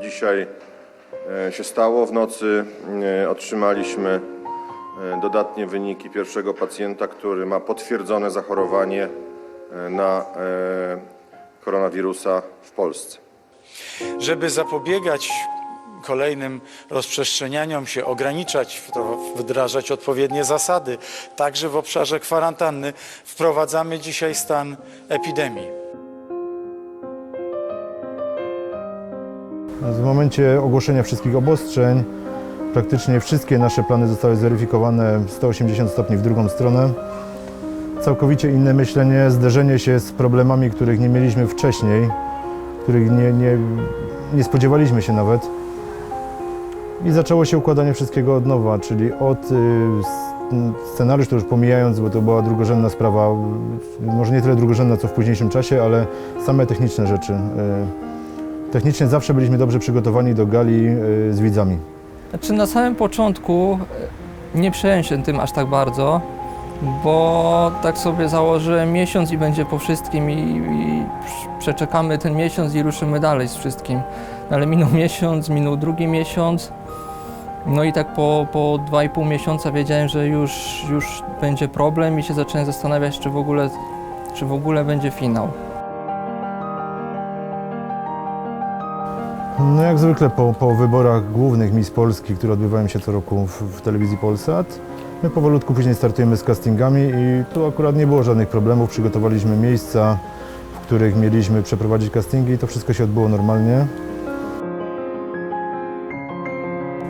dzisiaj e, się stało. W nocy e, otrzymaliśmy e, dodatnie wyniki pierwszego pacjenta, który ma potwierdzone zachorowanie na koronawirusa w Polsce. żeby zapobiegać kolejnym rozprzestrzenianiom się, ograniczać wdrażać odpowiednie zasady, także w obszarze kwarantanny, wprowadzamy dzisiaj stan epidemii. W momencie ogłoszenia wszystkich obostrzeń praktycznie wszystkie nasze plany zostały zweryfikowane 180 stopni w drugą stronę. Całkowicie inne myślenie, zderzenie się z problemami, których nie mieliśmy wcześniej, których nie, nie, nie spodziewaliśmy się nawet. I zaczęło się układanie wszystkiego od nowa, czyli od y, scenariusz to już pomijając, bo to była drugorzędna sprawa, może nie tyle drugorzędna co w późniejszym czasie, ale same techniczne rzeczy. y, Technicznie zawsze byliśmy dobrze przygotowani do gali y, z widzami. Znaczy na samym początku e, nie przejąłem się tym aż tak bardzo, bo tak sobie założyłem miesiąc i będzie po wszystkim i, i przeczekamy ten miesiąc i ruszymy dalej z wszystkim. No Ale minął miesiąc, minął drugi miesiąc, no i tak po, po dwa i pół miesiąca wiedziałem, że już, już będzie problem i się zacząłem zastanawiać, czy w ogóle, czy w ogóle będzie finał. No jak zwykle po, po wyborach głównych Miss Polski, które odbywają się co roku w, w telewizji Polsat, my powolutku później startujemy z castingami i tu akurat nie było żadnych problemów. Przygotowaliśmy miejsca, w których mieliśmy przeprowadzić castingi i to wszystko się odbyło normalnie.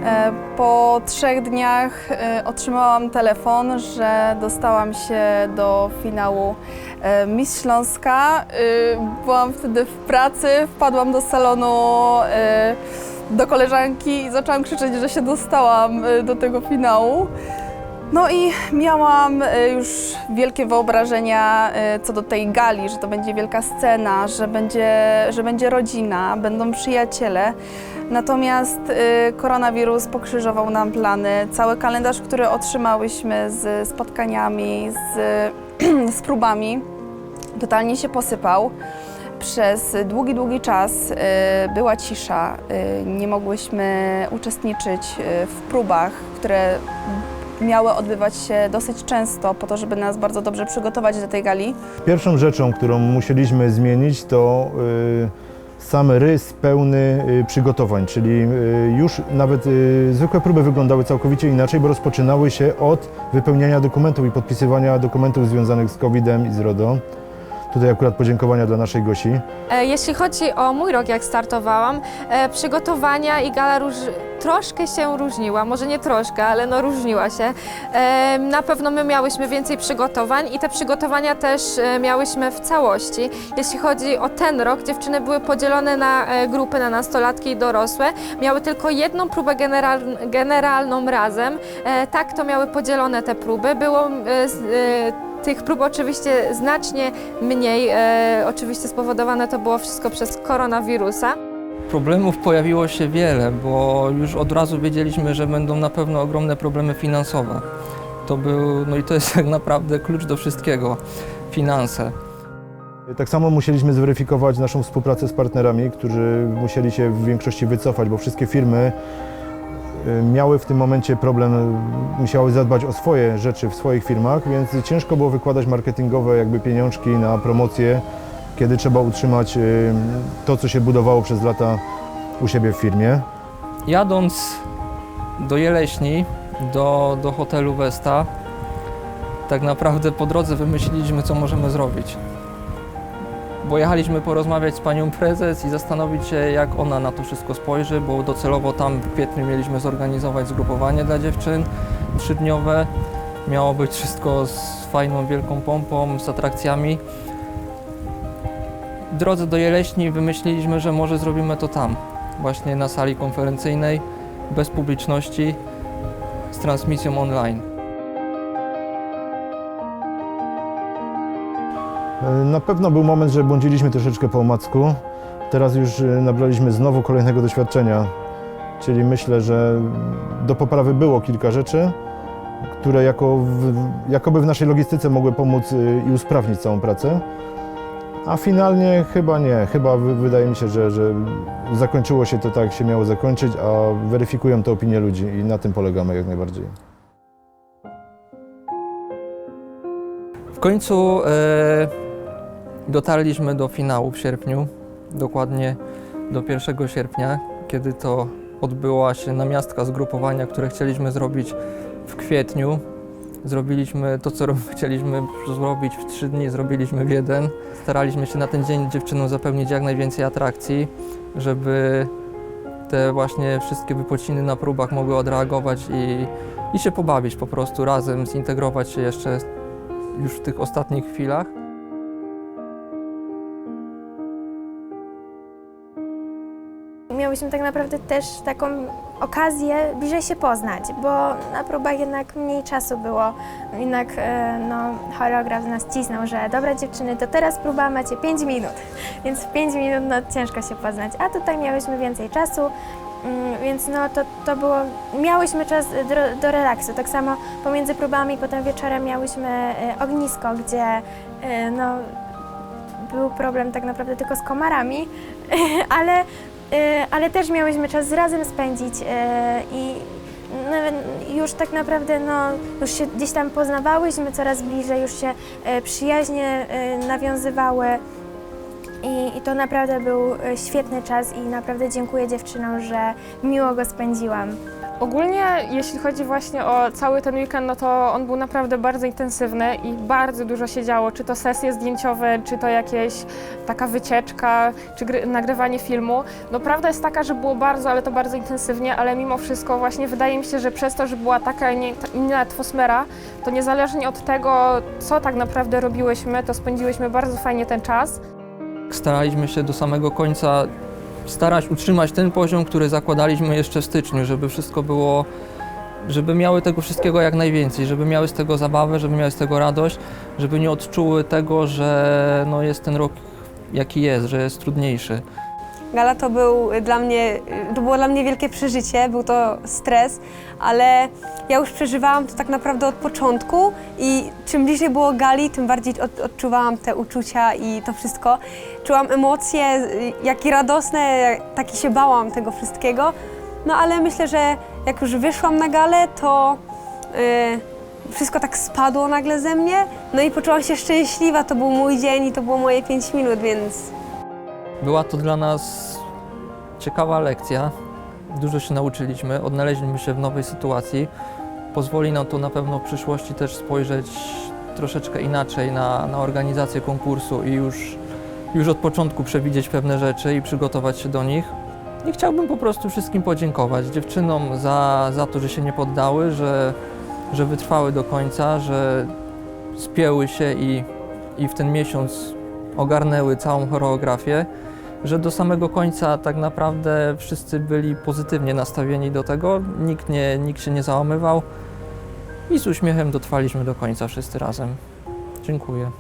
E, Po trzech dniach e, otrzymałam telefon, że dostałam się do finału e, Miss Śląska. E, Byłam wtedy w pracy, wpadłam do salonu do koleżanki i zaczęłam krzyczeć, że się dostałam do tego finału. No i miałam e, już wielkie wyobrażenia e, co do tej gali, że to będzie wielka scena, że będzie, że będzie rodzina, będą przyjaciele. Natomiast y, koronawirus pokrzyżował nam plany. Cały kalendarz, który otrzymałyśmy z spotkaniami, z, z próbami, totalnie się posypał. Przez długi, długi czas była cisza. Nie mogłyśmy uczestniczyć w próbach, które miały odbywać się dosyć często po to, żeby nas bardzo dobrze przygotować do tej gali. Pierwszą rzeczą, którą musieliśmy zmienić, to y, sam rys pełny y, przygotowań, czyli y, już nawet zwykłe próby wyglądały całkowicie inaczej, bo rozpoczynały się od wypełniania dokumentów i podpisywania dokumentów związanych z COVID-em i z RODO. Tutaj akurat podziękowania dla naszej Gosi. E, Jeśli chodzi o mój rok, jak startowałam, e, przygotowania i gala róż... troszkę się różniła, może nie troszkę, ale no różniła się. E, Na pewno my miałyśmy więcej przygotowań i te przygotowania też miałyśmy w całości. Jeśli chodzi o ten rok, dziewczyny były podzielone na grupy, na nastolatki i dorosłe. Miały tylko jedną próbę general... generalną razem. Tak to miały podzielone te próby. Było tych prób oczywiście znacznie mniej. E, oczywiście spowodowane to było wszystko przez koronawirusa. Problemów pojawiło się wiele, bo już od razu wiedzieliśmy, że będą na pewno ogromne problemy finansowe. To był, no i to jest tak naprawdę klucz do wszystkiego finanse. Tak samo musieliśmy zweryfikować naszą współpracę z partnerami, którzy musieli się w większości wycofać, bo wszystkie firmy miały w tym momencie problem, y, musiały zadbać o swoje rzeczy w swoich firmach, więc ciężko było wykładać marketingowe jakby pieniążki na promocję, kiedy trzeba utrzymać y, to, co się budowało przez lata u siebie w firmie. Jadąc do Jeleśni, do, do hotelu Vesta, tak naprawdę po drodze wymyśliliśmy, co możemy zrobić. Bo jechaliśmy porozmawiać z panią prezes i zastanowić się, jak ona na to wszystko spojrzy, bo docelowo tam w kwietniu mieliśmy zorganizować zgrupowanie dla dziewczyn trzydniowe. Miało być wszystko z fajną, wielką pompą, z atrakcjami. W drodze do Jeleśni wymyśliliśmy, że może zrobimy to tam, właśnie na sali konferencyjnej, bez publiczności, z transmisją online. Na pewno był moment, że błądziliśmy troszeczkę po omacku. Teraz już y, nabraliśmy znowu kolejnego doświadczenia, czyli myślę, że do poprawy było kilka rzeczy, które jako w, jakoby w naszej logistyce mogły pomóc y, i usprawnić całą pracę. A finalnie chyba nie. Chyba wy- wydaje mi się, że, że zakończyło się to tak, jak się miało zakończyć, a weryfikują to opinie ludzi i na tym polegamy jak najbardziej. W końcu e, dotarliśmy do finału w sierpniu, dokładnie do 1 sierpnia, kiedy to odbyła się namiastka zgrupowania, które chcieliśmy zrobić w kwietniu. Zrobiliśmy to, co chcieliśmy zrobić w trzy dni, zrobiliśmy w jeden. Staraliśmy się na ten dzień dziewczynom zapewnić jak najwięcej atrakcji, żeby te właśnie wszystkie wypociny na próbach mogły odreagować i, i się pobawić po prostu razem, zintegrować się jeszcze już w tych ostatnich chwilach. Miałyśmy tak naprawdę też taką okazję bliżej się poznać, bo na próbach jednak mniej czasu było. Jednak e, no, choreograf nas cisnął, że dobra dziewczyny, to teraz próba macie 5 minut, więc w 5 minut no, ciężko się poznać, a tutaj miałyśmy więcej czasu, mm, więc no to, to było, miałyśmy czas do, do relaksu. Tak samo pomiędzy próbami, potem wieczorem miałyśmy e, ognisko, gdzie e, no, był problem tak naprawdę tylko z komarami, ale ale też miałyśmy czas razem spędzić e, i już tak naprawdę no, już się gdzieś tam poznawałyśmy coraz bliżej, już się e, przyjaźnie e, nawiązywały i, to naprawdę był e, świetny czas i naprawdę dziękuję dziewczynom, że miło go spędziłam. Ogólnie, jeśli chodzi właśnie o cały ten weekend, no to on był naprawdę bardzo intensywny i bardzo dużo się działo, czy to sesje zdjęciowe, czy to jakieś taka wycieczka, czy gry, nagrywanie filmu. No prawda jest taka, że było bardzo, ale to bardzo intensywnie, ale mimo wszystko właśnie wydaje mi się, że przez to, że była taka nie, inna atmosfera, to niezależnie od tego, co tak naprawdę robiłyśmy, to spędziłyśmy bardzo fajnie ten czas. Staraliśmy się do samego końca starać utrzymać ten poziom, który zakładaliśmy jeszcze w styczniu, żeby wszystko było, żeby miały tego wszystkiego jak najwięcej, żeby miały z tego zabawę, żeby miały z tego radość, żeby nie odczuły tego, że no jest ten rok jaki jest, że jest trudniejszy. Gala to był dla mnie, to było dla mnie wielkie przeżycie, był to stres, ale ja już przeżywałam to tak naprawdę od początku i czym bliżej było gali, tym bardziej od, odczuwałam te uczucia i to wszystko. Czułam emocje, jak i radosne, tak i się bałam tego wszystkiego. No ale myślę, że jak już wyszłam na galę, to y, wszystko tak spadło nagle ze mnie. No i poczułam się szczęśliwa, to był mój dzień i to było moje 5 minut, więc Była to dla nas ciekawa lekcja. Dużo się nauczyliśmy, odnaleźliśmy się w nowej sytuacji. Pozwoli nam to na pewno w przyszłości też spojrzeć troszeczkę inaczej na, na organizację konkursu i już, już od początku przewidzieć pewne rzeczy i przygotować się do nich. I chciałbym po prostu wszystkim podziękować dziewczynom za, za to, że się nie poddały, że, że wytrwały do końca, że spięły się i, i w ten miesiąc ogarnęły całą choreografię, że do samego końca tak naprawdę wszyscy byli pozytywnie nastawieni do tego, nikt, nie, nikt się nie załamywał i z uśmiechem dotrwaliśmy do końca wszyscy razem. Dziękuję.